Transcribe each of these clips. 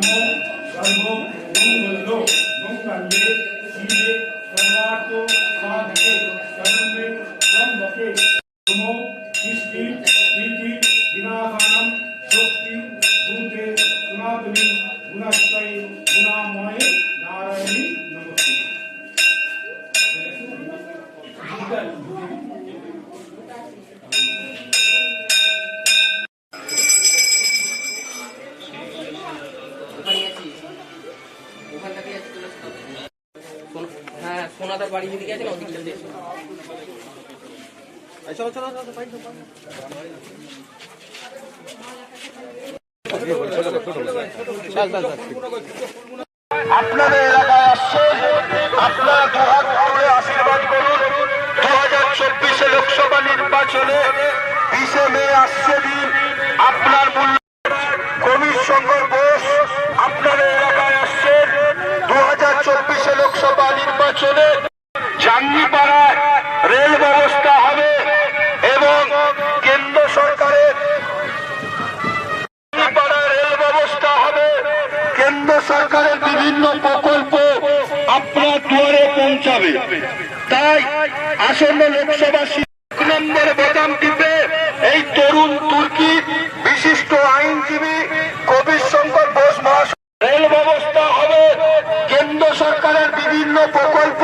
नमो servo मंगलो मंगल्ये शिवे सर्वार्थो साधके सर्वे त्वं वके আপনাদের এলাকায় আসছেন আপনারা দুহাত তুলে আশীর্বাদ করুন। দু হাজার চব্বিশে লোকসভা নির্বাচনে বিশে মে আসছে দিন। আপনার মূল্য কবির শঙ্কর বোস আপনাদের এলাকায় আসছেন। দু হাজার চব্বিশে লোকসভা নির্বাচনে আসন্ন লোকসভা এক নম্বরে বোতাম টিপে এই তরুণ তুর্কি বিশিষ্ট আইনজীবী কবির শঙ্কর বোস মহাশয়। রেল ব্যবস্থা হবে, কেন্দ্র সরকারের বিভিন্ন প্রকল্প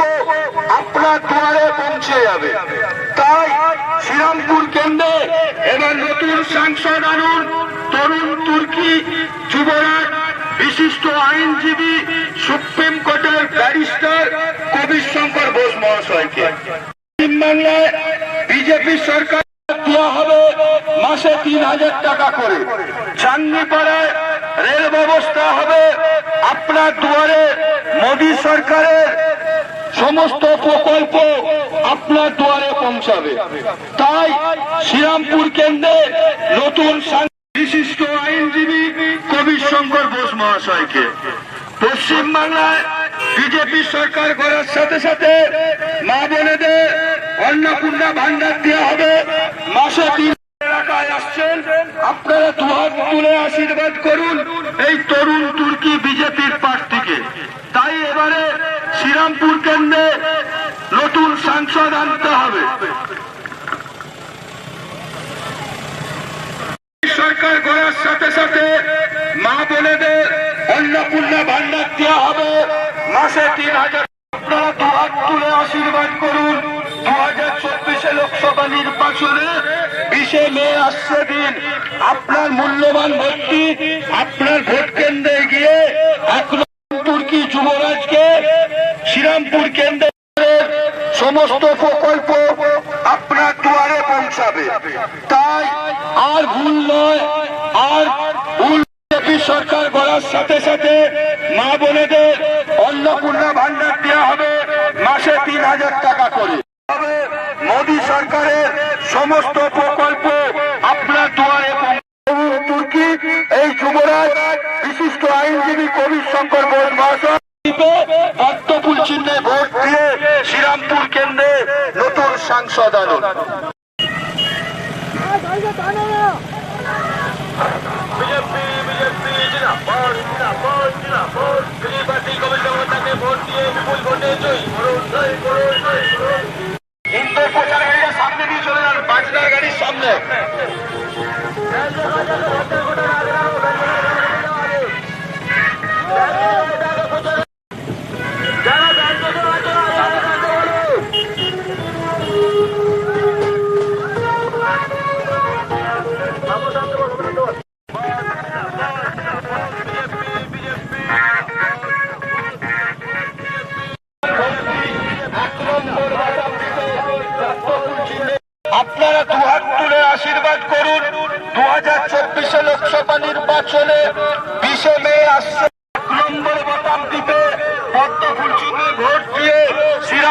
আপনার দুয়ারে পৌঁছে যাবে। তাই শ্রীরামপুর কেন্দ্রে এবার নতুন সাংসদ আনুন তরুণ তুর্কি যুবরাজ, বিশিষ্ট আইনজীবী, সুপ্রিম কোর্টের ব্যারিস্টার কবির শঙ্কর বোস মহাশয়কে। পশ্চিমবাংলায় বিজেপি সরকার দেওয়া হবে মাসে তিন হাজার টাকা করে। চাঙ্গিপাড়ায় রেল ব্যবস্থা হবে আপনার দুয়ারে, মোদী সরকারের সমস্ত প্রকল্প আপনার দুয়ারে পৌঁছাবে। তাই শ্রীরামপুর কেন্দ্রে নতুন বিশিষ্ট আইনজীবী কবির শঙ্কর মহাশয়কে। পশ্চিমবাংলায় বিজেপি সরকার করার সাথে সাথে মা বোনেদের অন্নপূর্ণা ভান্ডার দেওয়া হবে। মাসে তিন এলাকায় আসছেন। আপনারা দুহাত তুলে আশীর্বাদ করুন এই তরুণ তুর্কি বিজেপির প্রার্থীকে তাই এবারে শ্রীরামপুর কেন্দ্রে নতুন সাংসদ আনতে হবে। সরকার গড়ার সাথে সাথে মা বোনেদের অন্নপূর্ণা ভান্ডার দেওয়া হবে। মাসে তিন হাজার আপনারা দুহাত তুলে আশীর্বাদ করুন। দু চব্বিশে লোকসভা নির্বাচনে বিশে আপনার মূল্যবান ভোটটি আপনার ভোট কেন্দ্রে গিয়ে নম্বর তুর্কি যুবরাজকে শ্রীরামপুর কেন্দ্রে সমস্ত প্রকল্প আপনার দুয়ারে পৌঁছাবে। তাই আর ভুল নয়, আর ভুল সরকার গড়ার সাথে সাথে মা বোনেদের অন্নপূর্ণা ভান্ডার দেওয়া হবে মাসে তিন হাজার টাকা করে হবে মোদী সরকারের সমস্ত প্রকল্প আপনার দুয়ারে। তুর্কি। এই যুবরাজ, বিশিষ্ট আইনজীবী কবির শঙ্কর বোস মহাশয় পদ্মফুল চিহ্নে ভোট দিয়ে শ্রীরামপুর কেন্দ্রে নতুন সাংসদ আনুন। ভোট দিয়ে বিপুল ভোটে জয়ী। সামনে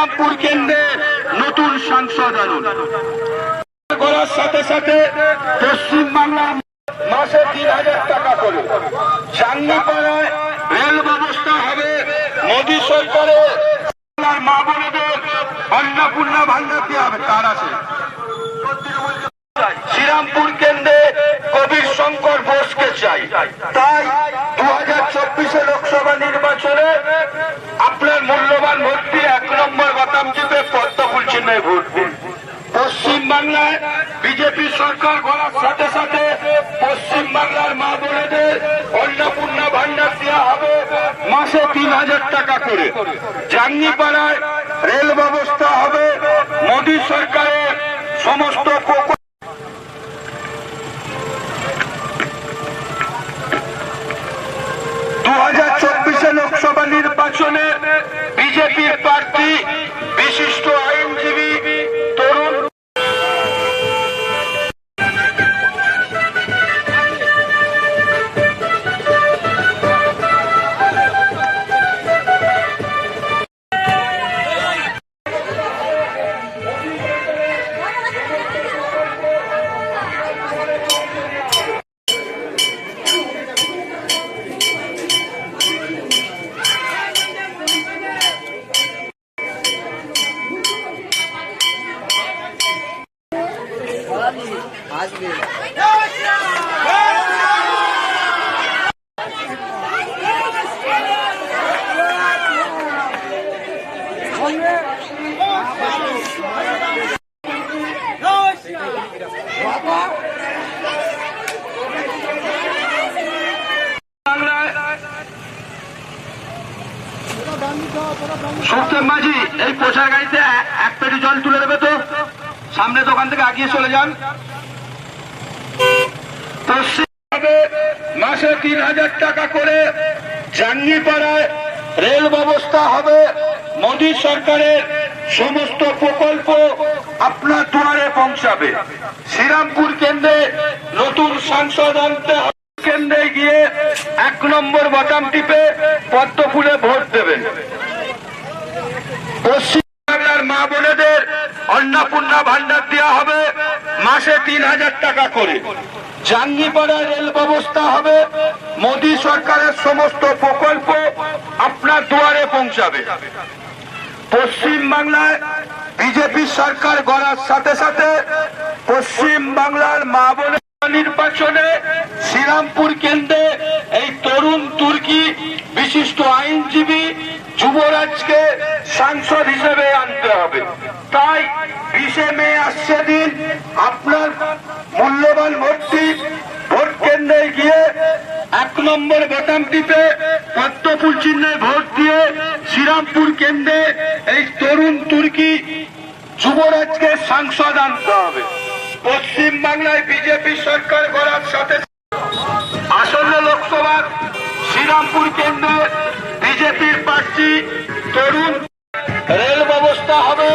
শ্রীরামপুর কেন্দ্রে নতুন সাংসদ আনুন। করার সাথে সাথে পশ্চিম বাংলার মাসে তিন হাজার টাকা করে। চাঙ্গিপাড়ায় রেল ব্যবস্থা হবে মোদী সরকারের বাংলার মা বোনেদের অন্নপূর্ণা ভান্ডার দেওয়া হবে তার আছে। শ্রীরামপুর কেন্দ্রে কবির শঙ্কর বোসকে চাই। তাই দু হাজার চব্বিশে লোকসভা নির্বাচনে আপনার মূল্যবান দিয়ে এক নম্বর বাতাম চিপে পদ্মফুল চিহ্নে ভোট দিন। পশ্চিম বাংলায় বিজেপি সরকার গড়ার সাথে সাথে পশ্চিম বাংলার মা বোনেদের অন্নপূর্ণা ভাণ্ডার দেওয়া হবে মাসে তিন হাজার টাকা করে। জাঙ্গিপাড়ায় আসবে সত্যেন মাঝি এই পোষার গাড়িতে এক পেটি জল তুলে দেবে তো? সামনে দোকান থেকে আগিয়ে চলে যান। মাসে তিন হাজার টাকা করে জাঙ্গিপাড়ায় রেল ব্যবস্থা হবে। মোদী সরকারের সমস্ত প্রকল্প আপনার দুয়ারে পৌঁছাবে। শ্রীরামপুর কেন্দ্রে নতুন সাংসদ আনতে কেন্দ্রে গিয়ে এক নম্বর বাটাম টিপে পদ্ম ফুলে ভোট দেবেন। পশ্চিম মা বোনেদের অন্নপূর্ণা ভান্ডার দেওয়া হবে মাসে তিন হাজার টাকা করে। জাঙ্গিপাড়া রেল ব্যবস্থা হবে, মোদী সরকারের সমস্ত প্রকল্প আপনার দুয়ারে পৌঁছাবে। পশ্চিম বাংলায় বিজেপি সরকার গড়ার সাথে সাথে পশ্চিম বাংলার মা বোনের নির্বাচনে শ্রীরামপুর কেন্দ্রে এই তরুণ তুর্কি বিশিষ্ট আইনজীবী যুবরাজকে সাংসদ হিসেবে আনতে হবে। তাই বিশে মে আসছে দিন আপনার মূল্যবান ভোটটি ভোট কেন্দ্রে গিয়ে এক নম্বর বোতাম টিপে পদ্মফুল চিহ্নে ভোট দিয়ে শ্রীরামপুর কেন্দ্রে এই তরুণ তুর্কি যুবরাজকে সাংসদ আনতে হবে। পশ্চিম বাংলায় বিজেপি সরকার গড়ার সাথে আসন্ন লোকসভার শ্রীরামপুর কেন্দ্রে বিজেপির প্রার্থী তরুণ। রেল ব্যবস্থা হবে।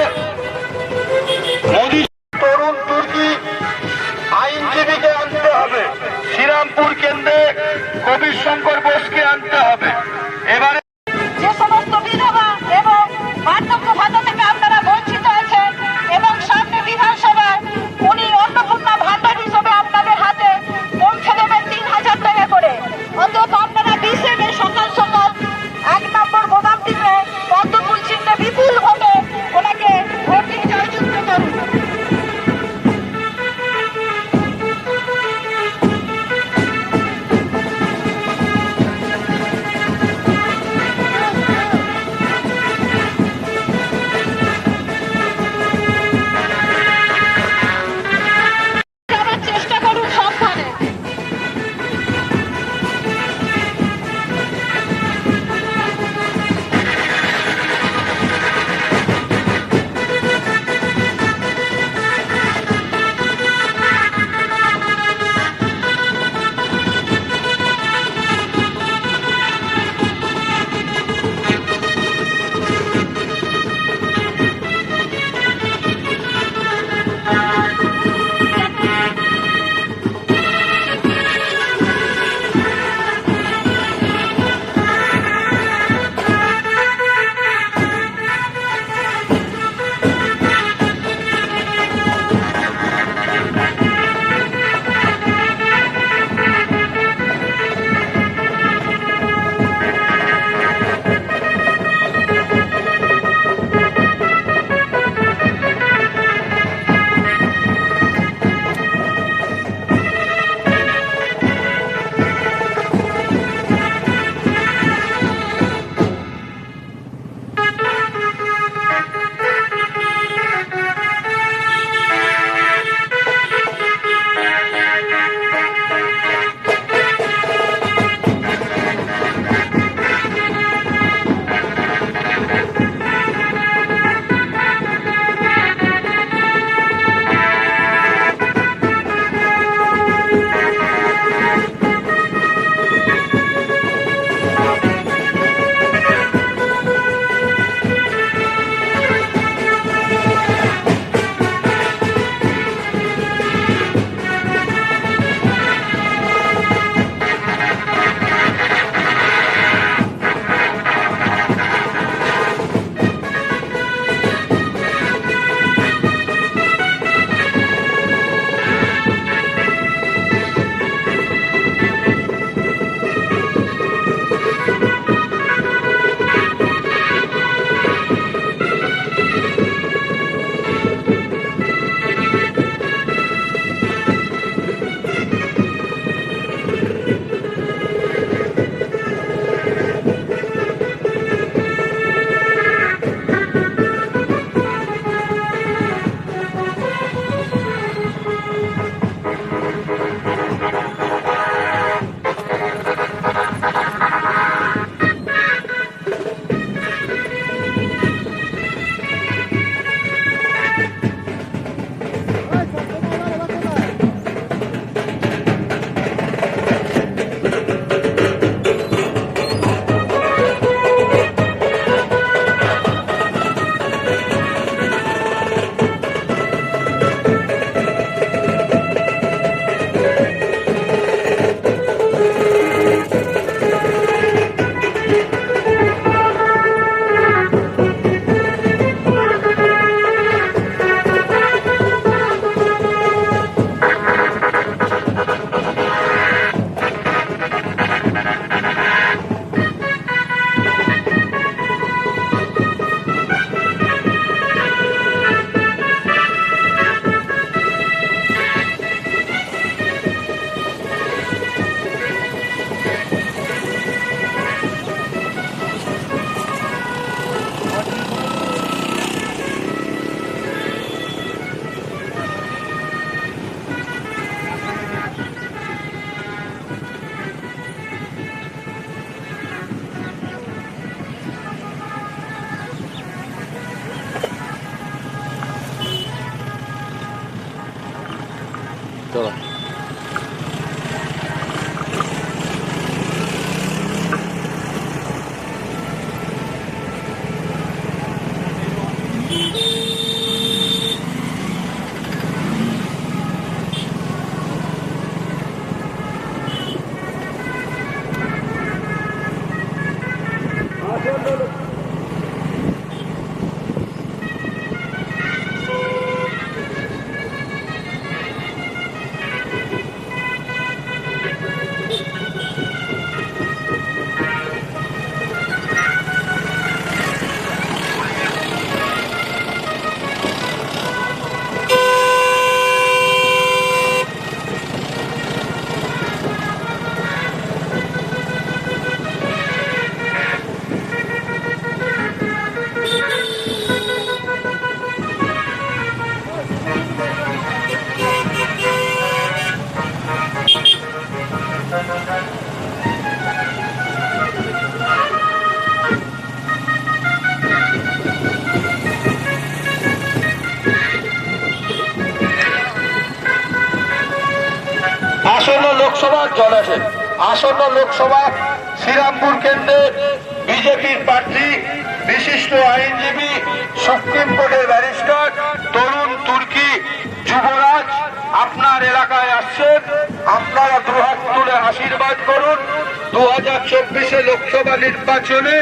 দু হাজার চব্বিশে লোকসভা নির্বাচনে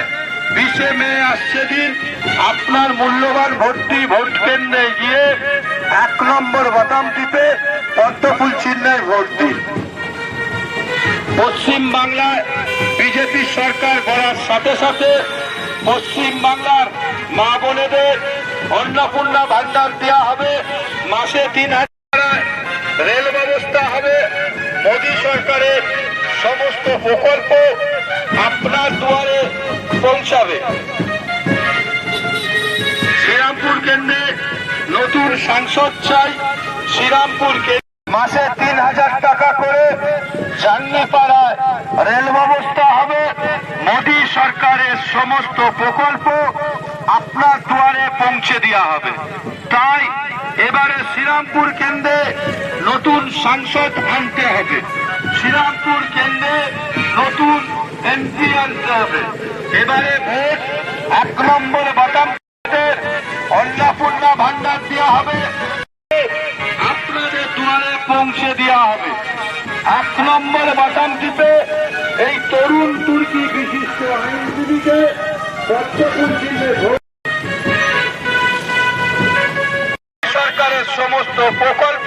বিশে মে আসছে দিন আপনার মূল্যবান ভোটটি ভোট কেন্দ্রে গিয়ে এক নম্বর বাদাম টিপে পদ্মফুল চিহ্নে ভোট দিন। পশ্চিম বাংলায় বিজেপি সরকার গড়ার সাথে সাথে পশ্চিম বাংলার মা বোনেদের অন্নপূর্ণা ভান্ডার দেওয়া হবে। মাসে তিন হাজার রেল ব্যবস্থা হবে। মোদী সরকারের সমস্ত প্রকল্প আপনার দুয়ারে পৌঁছাবে। শ্রীরামপুর কেন্দ্রে নতুন সাংসদ চাই, শ্রীরামপুর মাসে তিন হাজার টাকা করে জান্নিপাড়ায় রেল ব্যবস্থা হবে। মোদী সরকারের সমস্ত প্রকল্প আপনার দুয়ারে পৌঁছে দেওয়া হবে। তাই এবারে শ্রীরামপুর কেন্দ্রে নতুন সাংসদ আনতে হবে। শ্রীরামপুর কেন্দ্রে নতুন এমপি আনতে হবে। এবারে ভোট এক নম্বর বাটাম অন্নপূর্ণা ভান্ডার দেওয়া হবে। আপনাদের দুয়ারে পৌঁছে দেওয়া হবে। এক নম্বর বাটাম টিপে এই তরুণ তুর্কি বিশিষ্ট আইনজীবীকে চিহ্নে ভোট সরকারের সমস্ত প্রকল্প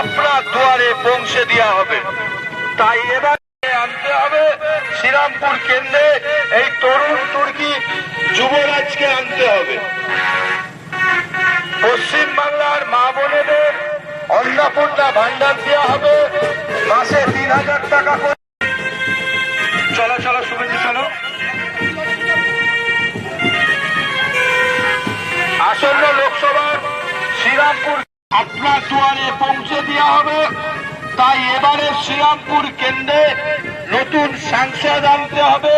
আপনার দুয়ারে পৌঁছে দেওয়া হবে। তাই এবার আনতে হবে শ্রীরামপুর কেন্দ্রে। এই তরুণ তুর্কি যুবরাজকে আনতে হবে। পশ্চিম বাংলার মা বোনেদের অন্নপূর্ণা ভান্ডার দেওয়া হবে। মাসে তিন হাজার টাকা করে। চলো চলো চলো। আসন্ন লোকসভার শ্রীরামপুর দুয়ারে পৌঁছে দেওয়া হবে। তাই এবারে শ্রীরামপুর কেন্দ্রে নতুন সাংসদ আনতে হবে।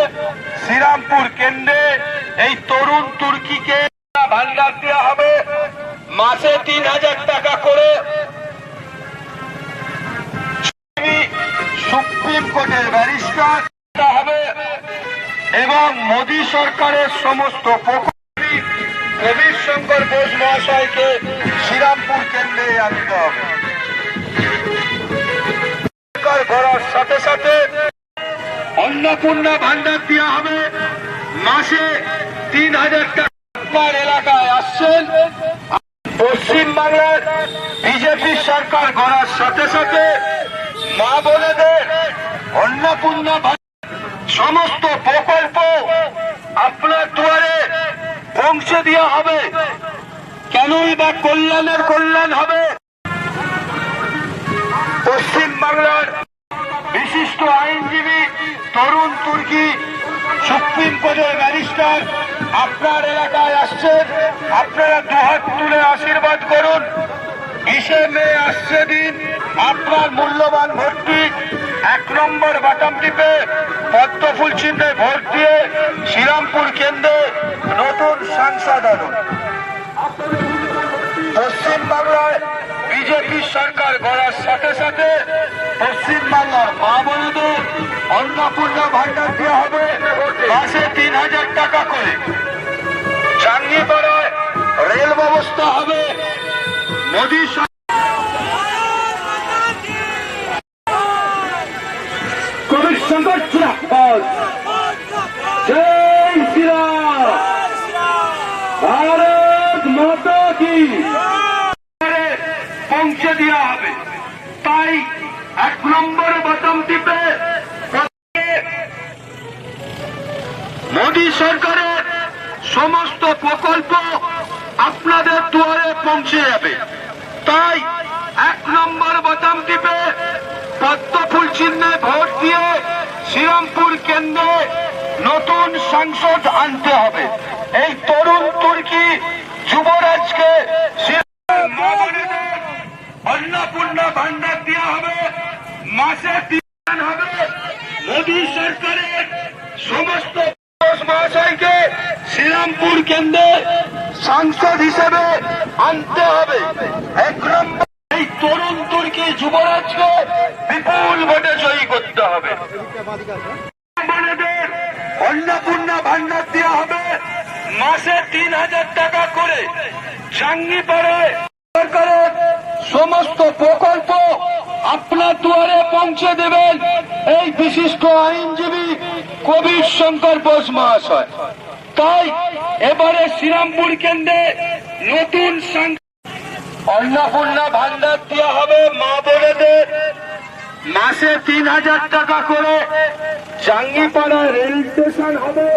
শ্রীরামপুর কেন্দ্রে এই তরুণ তুর্কিকে ভান্ডার দেওয়া হবে। মাসে তিন হাজার টাকা করে। সুপ্রিম কোর্টের ব্যারিস্টার হবে এবং মোদী সরকারের সমস্ত প্রকল্পী কবির শঙ্কর বোস মহাশয়কে অন্নপূর্ণা ভান্ডার দেওয়া হবে। মাসে তিন হাজার টাকা এলাকায় আসছেন। পশ্চিম বাংলার বিজেপি সরকার গড়ার সাথে সাথে মা বোনেদের অন্নপূর্ণা সমস্ত প্রকল্প আপনার দুয়ারে পৌঁছে দেওয়া হবে। কেনই বা কল্যাণের কল্যাণ হবে? পশ্চিম বাংলার বিশিষ্ট আইনজীবী তরুণ তুর্কি সুপ্রিম কোর্টের ব্যারিস্টার আপনার এলাকায় আসছেন আপনারা দুহাত তুলে আশীর্বাদ করুন। বিশে মে আসছে দিন। আপনার মূল্যবান ভোটটি এক নম্বর বাটাম টিপে পদ্মফুল চিহ্নে ভোট দিয়ে শ্রীরামপুর কেন্দ্রে নতুন সাংসদ আনুন। পশ্চিম বাংলায় বিজেপি সরকার গড়ার সাথে সাথে পশ্চিমবাংলার মা বোনদের অন্নপূর্ণা ভান্ডার দেওয়া হবে মাসে তিন হাজার টাকা করে। চাঙ্গিপাড়ায় রেল ব্যবস্থা হবে। মোদী পৌঁছে দেওয়া হবে। তাই এক নম্বরে বাটন টিপে মোদী সরকারের সমস্ত প্রকল্প আপনাদের দুয়ারে পৌঁছে যাবে। তাই এক নম্বর বাটাম টিপে পদ্মফুল চিহ্নে ভোট দিয়ে শ্রীরামপুর কেন্দ্রে নতুন সাংসদ আনতে হবে। এই তরুণ তুর্কি যুবরাজকে অন্নপূর্ণা ভান্ডার দেওয়া হবে, মাসে তিন হবে। মোদী সরকারের সমস্ত মহাশয়কে শ্রীরামপুর কেন্দ্রে সাংসদ হিসেবে আনতে হবে। এক এই তরুণ তুর্কি যুবরাজকে বিপুল ভোটে জয়ী করতে হবে। অন্নপূর্ণা ভান্ডার দেওয়া হবে, মাসে তিন হাজার টাকা করে। জাঙ্গিপাড়ায় সরকারের সমস্ত প্রকল্প আপনার দুয়ারে পৌঁছে দেবেন। এই বিশিষ্ট আইনজীবী কবির শঙ্কর বোস মহাশয়। তাই এবারে শ্রীরামপুর কেন্দ্রে নতুন অন্নপূর্ণা ভান্ডার দেওয়া হবে মা বোনেদের। মাসে তিন হাজার টাকা করে জাঙ্গিপাড়া রেল স্টেশন হবে।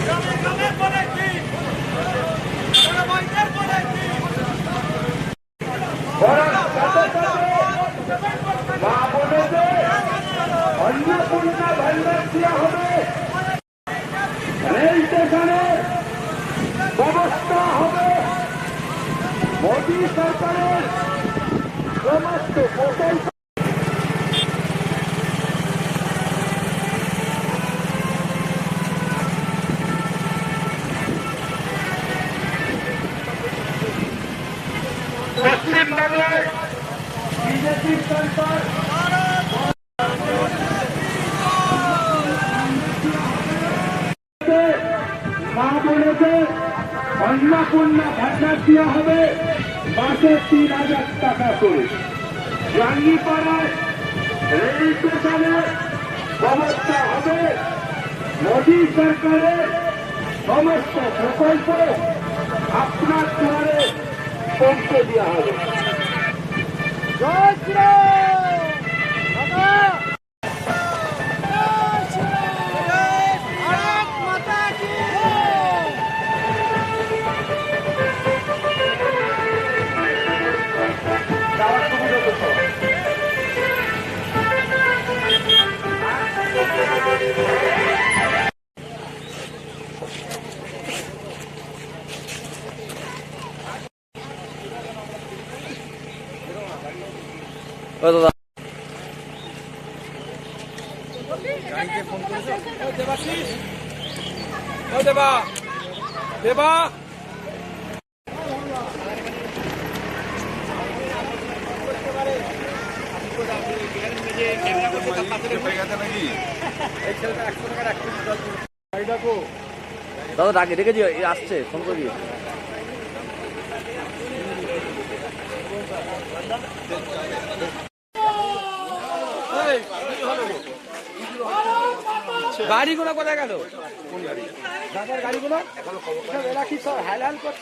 করার বোনেদের অন্নপূর্ণা ভান্ডার দেওয়া হবে মাসে তিন হাজার টাকা করে। জাঙ্গিপাড়ায় রেল স্টেশনে ব্যবস্থা হবে। মোদী সরকারের সমস্ত প্রকল্প আপনার দুয়ারে পৌঁছে দেওয়া হবে। দাদা দাদা ডাকে দেখেছি এ আসছে ফোন করে করি গাড়িগুলো কোথায় গেল? গাড়িগুলো? এরা কি সব হাল হাল করছে?